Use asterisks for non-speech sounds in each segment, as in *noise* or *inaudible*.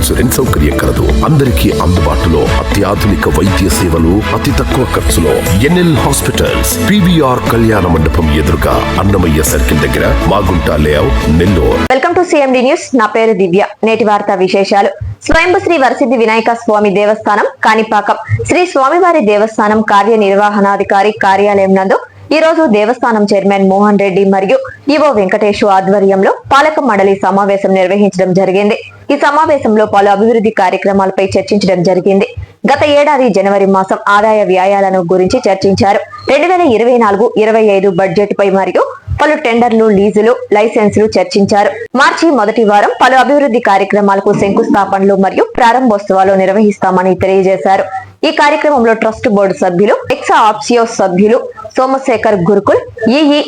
Insurance సౌకర్యం కలదు. అందరికీ అందుబాటులో అత్యాధునిక వైద్య సేవలు అతి తక్కువ ఖర్చులో ఎన్ఎల్ హాస్పిటల్స్ పివిఆర్ కళ్యాణ మండపం ఎదురుగా అన్నమయ్య సర్కిల్ దగ్గర Magunta layout Nellore. Welcome to CMD news. నా పేరు దివ్య. నేటి వార్తా విశేషాలు. స్వయంభు శ్రీ వరసిద్ధి వినాయక స్వామి దేవస్థానం కాణిపాకం. శ్రీ స్వామివారి దేవస్థానం కార్యనిర్వహణాధికారి కార్యాలయం నందు ఈ రోజు దేవస్థానం చైర్మన్ మోహన్ రెడ్డి మరియు ఈవో వెంకటేష్ ఆధ్వర్యంలో పాలక మండలి సమావేశం నిర్వహించడం జరిగింది. ఈ సమావేశంలో పలు అభివృద్ధి కార్యక్రమాలపై చర్చించడం జరిగింది. గత ఏడాది జనవరి మాసం ఆదాయ వ్యయాలను గురించి చర్చించారు. రెండు వేల ఇరవై నాలుగు ఇరవై ఐదు బడ్జెట్ పై మరియు పలు టెండర్లు లీజులు లైసెన్సులు చర్చించారు. మార్చి మొదటి వారం పలు అభివృద్ధి కార్యక్రమాలకు శంకుస్థాపనలు మరియు ప్రారంభోత్సవాలు నిర్వహిస్తామని తెలియజేశారు. ఈ కార్యక్రమంలో ట్రస్ట్ బోర్డు సభ్యులు ఎక్సా ఆప్సియో సభ్యులు సోమశేఖర్ గురుకుల్ ఈఈ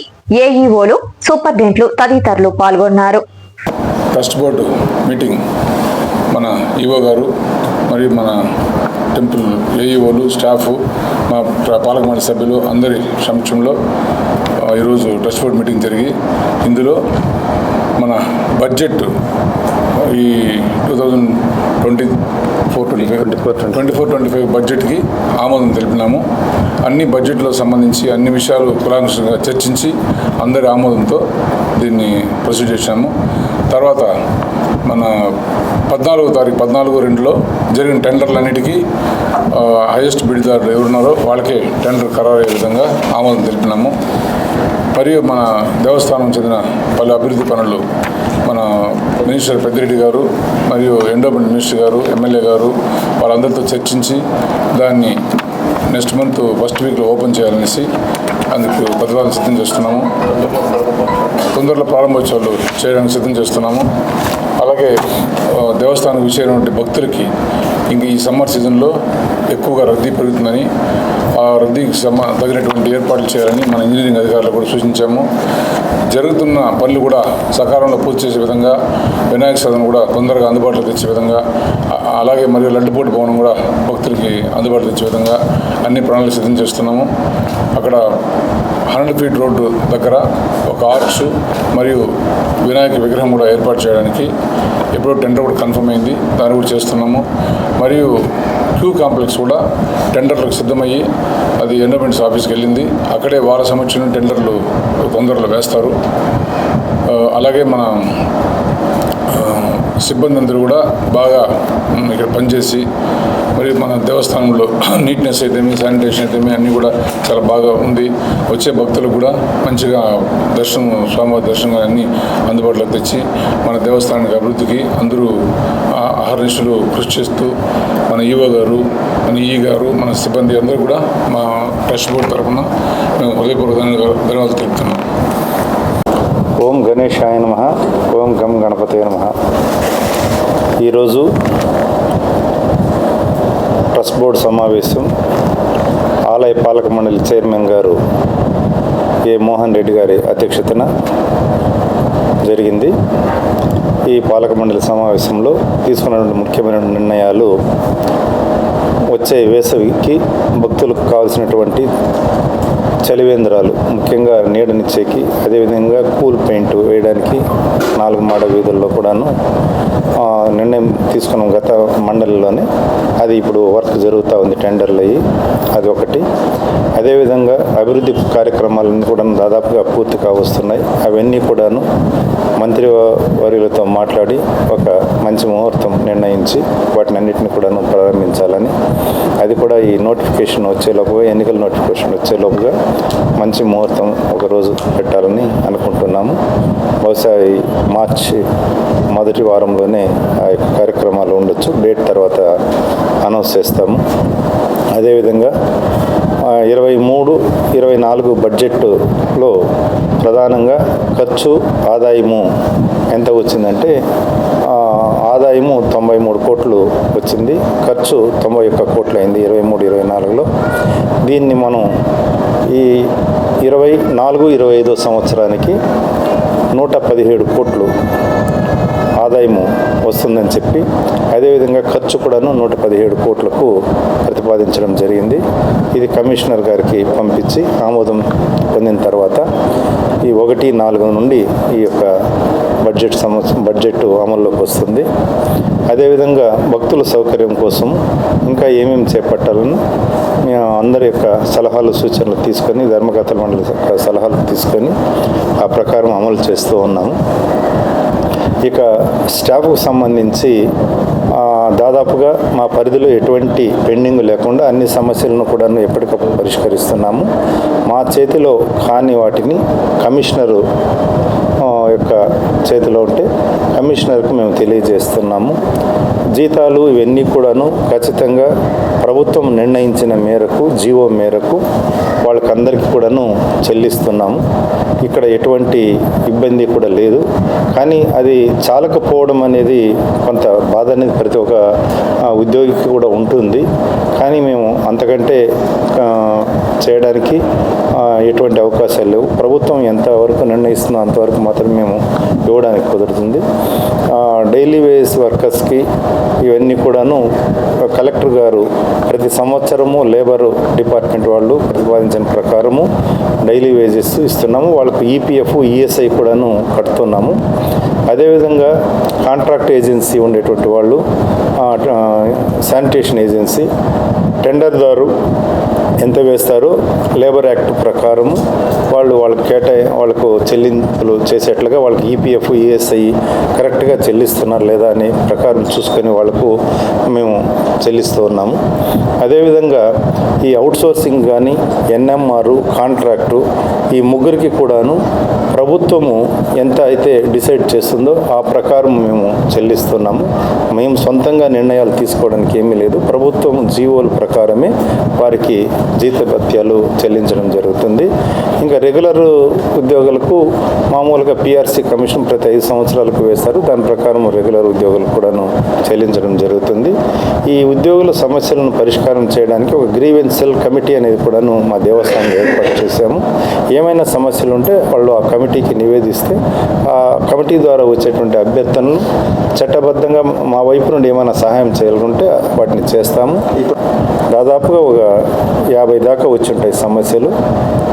ఏఈఓలు సూపరింటెంట్లు తదితరులు పాల్గొన్నారు. ట్రస్ట్ బోర్డు మీటింగ్ మన ఈవో గారు మరియు మన టెంపుల్ ఏఈఓలు స్టాఫ్ మా పాలక మండలి సభ్యులు అందరి సమక్షంలో ఈరోజు ట్రస్ట్ బోర్డు మీటింగ్ జరిగి ఇందులో మన బడ్జెట్ ఈ two thousand twenty four twenty five twenty four twenty five బడ్జెట్కి ఆమోదం తెలిపినాము. అన్ని బడ్జెట్లో సంబంధించి అన్ని విషయాలు కులాంశంగా చర్చించి అందరి ఆమోదంతో దీన్ని ప్రొసీడ్ చేశాము. తర్వాత మన పద్నాలుగో తారీఖు పద్నాలుగు రెండులో జరిగిన టెండర్లన్నిటికీ హైయెస్ట్ బిడ్దారులు ఎవరున్నారో వాళ్ళకే టెండర్ ఖరారయ్యే విధంగా ఆమోదం తెలిపినాము. మరియు మన దేవస్థానం చెందిన పలు అభివృద్ధి పనులు మన మినిస్టర్ పెద్దిరెడ్డి గారు మరియు ఎండోమెంట్ మినిస్టర్ గారు ఎమ్మెల్యే గారు వాళ్ళందరితో చర్చించి దాన్ని నెక్స్ట్ మంత్ ఫస్ట్ వీక్లో ఓపెన్ చేయాలనేసి అందుకు ప్రతిపాదన సిద్ధం చేస్తున్నాము. తొందరలో ప్రారంభోత్సవాలు చేయడానికి సిద్ధం చేస్తున్నాము. అలాగే దేవస్థానం విషయమైనటువంటి భక్తులకి ఇంక ఈ సమ్మర్ సీజన్లో ఎక్కువగా రద్దీ పెరుగుతుందని ఆ రద్దీకి సమ తగినటువంటి ఏర్పాట్లు చేయాలని మన ఇంజనీరింగ్ అధికారులు కూడా సూచించాము. జరుగుతున్న పనులు కూడా సకాలంలో పూర్తి చేసే విధంగా వినాయక సాధన కూడా తొందరగా అందుబాటులో తెచ్చే విధంగా అలాగే మరియు లడ్డుపోటు భవనం కూడా భక్తులకి అందుబాటులో తెచ్చే విధంగా అన్ని ప్రణాళికలు సిద్ధం చేస్తున్నాము. అక్కడ హండ్రెడ్ ఫీట్ రోడ్డు దగ్గర ఒక ఆర్చ్ మరియు వినాయక విగ్రహం కూడా ఏర్పాటు చేయడానికి ఎప్పుడో టెండర్ కూడా కన్ఫర్మ్ అయింది. దాన్ని కూడా చేస్తున్నాము. మరియు క్యూ కాంప్లెక్స్ కూడా టెండర్లకు సిద్ధమయ్యి అది ఎండోమెంట్స్ ఆఫీస్కి వెళ్ళింది. అక్కడే వార సంవత్సరం టెండర్లు తొందరలో వేస్తారు. అలాగే మన సిబ్బంది అందరూ కూడా బాగా ఇక్కడ పనిచేసి మరి మన దేవస్థానంలో *clears throat* నీట్నెస్ అయితేమి శానిటేషన్ అయితేమి అన్నీ కూడా చాలా బాగా ఉంది. వచ్చే భక్తులు కూడా మంచిగా దర్శనం స్వామివారి దర్శనం అన్నీ అందుబాటులోకి తెచ్చి మన దేవస్థానానికి అభివృద్ధికి అందరూ ఆ- అహర్నిశలు కృషి చేస్తూ మన ఈవో గారు మన ఈ గారు మన సిబ్బంది అందరూ కూడా మా ట్రస్ట్ బోర్డు తరఫున మేము హృదయపూర్వక ధన్యవాదాలు తెలుపుతున్నాం. ఓం గణేశాయ నమ ఓం గం గణపతే నమ. ఈరోజు ట్రస్ట్ బోర్డు సమావేశం ఆలయ పాలక మండలి చైర్మన్ గారు ఏ మోహన్ రెడ్డి గారి అధ్యక్షతన జరిగింది. ఈ పాలక మండలి సమావేశంలో తీసుకున్నటువంటి ముఖ్యమైన నిర్ణయాలు వచ్చే వేసవికి భక్తులకు కావాల్సినటువంటి చలివేంద్రాలు ముఖ్యంగా నీడనిచ్చేకి అదేవిధంగా కూల్ పెయింట్ వేయడానికి నాలుగు మాడ వీధుల్లో కూడాను నిర్ణయం తీసుకున్న గత మండలిలోనే. అది ఇప్పుడు వర్క్ జరుగుతూ ఉంది టెండర్లు అయ్యి అది ఒకటి. అదేవిధంగా అభివృద్ధి కార్యక్రమాలన్నీ కూడా దాదాపుగా పూర్తి కావస్తున్నాయి. అవన్నీ కూడాను మంత్రి వర్యులతో మాట్లాడి ఒక మంచి ముహూర్తం నిర్ణయించి వాటిని అన్నింటిని కూడాను ప్రారంభించాలని అది కూడా ఈ నోటిఫికేషన్ వచ్చేలోపుగా ఎన్నికల నోటిఫికేషన్ వచ్చేలోపుగా మంచి ముహూర్తం ఒకరోజు పెట్టాలని అనుకుంటున్నాము. బహుశా ఈ మార్చి మొదటి వారంలోనే ఆ యొక్క కార్యక్రమాలు ఉండొచ్చు. డేట్ తర్వాత అనౌన్స్ చేస్తాము. అదేవిధంగా ఇరవై మూడు ఇరవై నాలుగు బడ్జెట్లో ప్రధానంగా ఖర్చు ఆదాయము ఎంత వచ్చిందంటే ఆదాయము తొంభై మూడు కోట్లు వచ్చింది ఖర్చు తొంభై ఒక్క కోట్లు అయింది ఇరవై మూడు ఇరవై నాలుగులో. దీన్ని మనం ఈ ఇరవై నాలుగు ఇరవై ఐదో సంవత్సరానికి నూట పదిహేడు కోట్లు ఆదాయము వస్తుందని చెప్పి అదేవిధంగా ఖర్చు కూడాను నూట పదిహేడు కోట్లకు ప్రతిపాదించడం జరిగింది. ఇది కమిషనర్ గారికి పంపించి ఆమోదం పొందిన తర్వాత ఈ ఒకటి నాలుగు నుండి ఈ యొక్క బడ్జెట్ సంవత్సరం బడ్జెట్ అమల్లోకి వస్తుంది. అదేవిధంగా భక్తుల సౌకర్యం కోసం ఇంకా ఏమేమి చేపట్టాలని మేము అందరి యొక్క సలహాలు సూచనలు తీసుకొని ధర్మకథల మండలి యొక్క సలహాలు తీసుకొని ఆ ప్రకారం అమలు చేస్తూ ఉన్నాము. ఇక స్టాఫ్కు సంబంధించి దాదాపుగా మా పరిధిలో ఎటువంటి పెండింగ్ లేకుండా అన్ని సమస్యలను కూడా ఎప్పటికప్పుడు పరిష్కరిస్తున్నాము. మా చేతిలో కాని వాటిని కమిషనరు యొక్క చేతిలో ఉంటే కమిషనర్కు మేము తెలియజేస్తున్నాము. జీతాలు ఇవన్నీ కూడాను ఖచ్చితంగా ప్రభుత్వం నిర్ణయించిన మేరకు జీవో మేరకు వాళ్ళకందరికీ కూడాను చెల్లిస్తున్నాము. ఇక్కడ ఎటువంటి ఇబ్బంది కూడా లేదు. కానీ అది చాలకపోవడం అనేది కొంత బాధ అనేది ప్రతి ఒక్క ఉద్యోగికి కూడా ఉంటుంది. కానీ మేము అంతకంటే చేయడానికి ఎటువంటి అవకాశాలు లేవు. ప్రభుత్వం ఎంతవరకు నిర్ణయిస్తుందో అంతవరకు మాత్రం మేము ఇవ్వడానికి కుదురుతుంది. డైలీ వేస్ వర్కర్స్కి ఇవన్నీ కూడాను కలెక్టర్ గారు ప్రతి సంవత్సరము లేబర్ డిపార్ట్మెంట్ వాళ్ళు ప్రతిపాదించిన ప్రకారము డైలీ వేజెస్ ఇస్తున్నాము. వాళ్ళకు ఈపీఎఫ్ ఈఎస్ఐ కూడాను కడుతున్నాము. అదేవిధంగా కాంట్రాక్ట్ ఏజెన్సీ ఉండేటువంటి వాళ్ళు శానిటేషన్ ఏజెన్సీ టెండర్దారు ఎంత వేస్తారో లేబర్ యాక్ట్ ప్రకారము వాళ్ళు వాళ్ళకి కేటాయి వాళ్ళకు చెల్లింపులు చేసేట్లుగా వాళ్ళకి ఈపీఎఫ్ ఈఎస్ఐ కరెక్ట్గా చెల్లిస్తున్నారు లేదా అని ప్రకారం చూసుకొని వాళ్ళకు మేము చెల్లిస్తూ ఉన్నాము. అదేవిధంగా ఈ అవుట్సోర్సింగ్ కానీ ఎన్ఎంఆర్ కాంట్రాక్టు ఈ ముగ్గురికి కూడాను ప్రభుత్వము ఎంత అయితే డిసైడ్ చేస్తుందో ఆ ప్రకారం మేము చెల్లిస్తున్నాము. మేము సొంతంగా నిర్ణయాలు తీసుకోవడానికి ఏమీ లేదు. ప్రభుత్వం జీవోల ప్రకారమే వారికి జీతభత్యాలు చెల్లించడం జరుగుతుంది. ఇంకా రెగ్యులర్ ఉద్యోగులకు మామూలుగా పిఆర్సీ కమిషన్ ప్రతి ఐదు సంవత్సరాలకు వేస్తారు. దాని ప్రకారం రెగ్యులర్ ఉద్యోగులకు కూడాను చెల్లించడం జరుగుతుంది. ఈ ఉద్యోగుల సమస్యలను పరిష్కారం చేయడానికి ఒక గ్రీవెన్స్ సెల్ కమిటీ అనేది కూడాను మా దేవస్థానం ఏర్పాటు చేశాము. ఏమైనా సమస్యలు ఉంటే వాళ్ళు ఆ కమిటీకి నివేదిస్తే ఆ కమిటీ ద్వారా వచ్చేటువంటి అభ్యర్థనలు చట్టబద్ధంగా మా వైపు నుండి ఏమైనా సహాయం చేయాలనుంటే వాటిని చేస్తాము. దాదాపుగా ఒక యాభై దాకా వచ్చి ఉంటాయి సమస్యలు.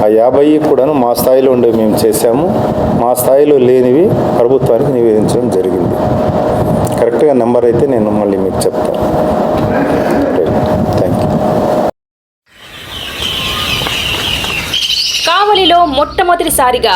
ఆ యాభై కూడాను మా స్థాయిలో ఉండే మేము చేశాము. మా స్థాయిలో లేనివి ప్రభుత్వానికి నివేదించడం జరిగింది. కరెక్ట్గా నెంబర్ అయితే నేను మళ్ళీ మీకు చెప్తాను థ్యాంక్ యూ కావలిలో మొట్టమొదటిసారిగా